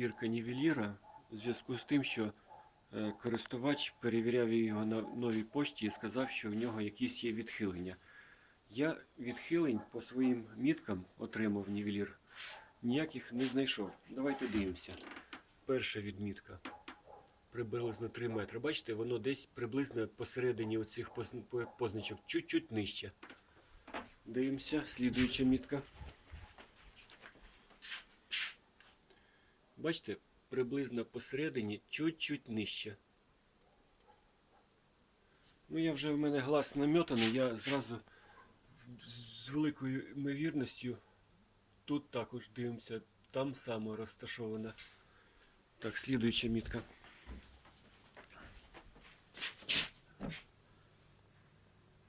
перевірка нівеліра в зв'язку з тим, що е, користувач перевіряв його на новій пошті і сказав, що в нього якісь є відхилення. Я відхилень по своїм міткам отримав нівелір. Ніяких не знайшов. Давайте дивимося. Перша відмітка. Приблизно 3 метри. Бачите, воно десь приблизно посередині оцих позначок, чуть-чуть нижче. Дивимося, слідуюча мітка. Бачите, приблизно посередині, чуть-чуть нижче. Ну, я вже в мене глаз наметаний, я зразу з великою ймовірністю тут також дивимося, там само розташована. Так, слідуюча мітка.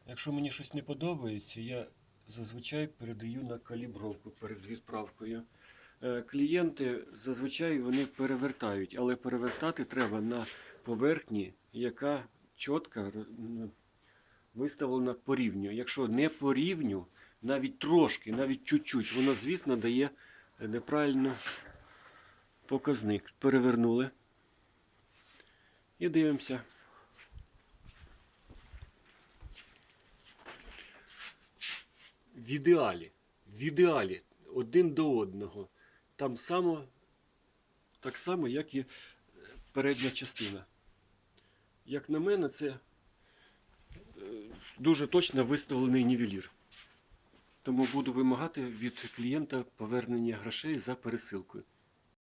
Якщо мені щось не подобається, я зазвичай передаю на калібровку перед відправкою. Е, Клієнти зазвичай вони перевертають, але перевертати треба на поверхні, яка чітко виставлена по рівню. Якщо не по рівню, навіть трошки, навіть чуть-чуть, воно, звісно, дає неправильно показник. Перевернули. І дивимося. В ідеалі, в ідеалі, один до одного. Там само, так само, як і передня частина. Як на мене, це е, дуже точно виставлений нівелір. Тому буду вимагати від клієнта повернення грошей за пересилкою.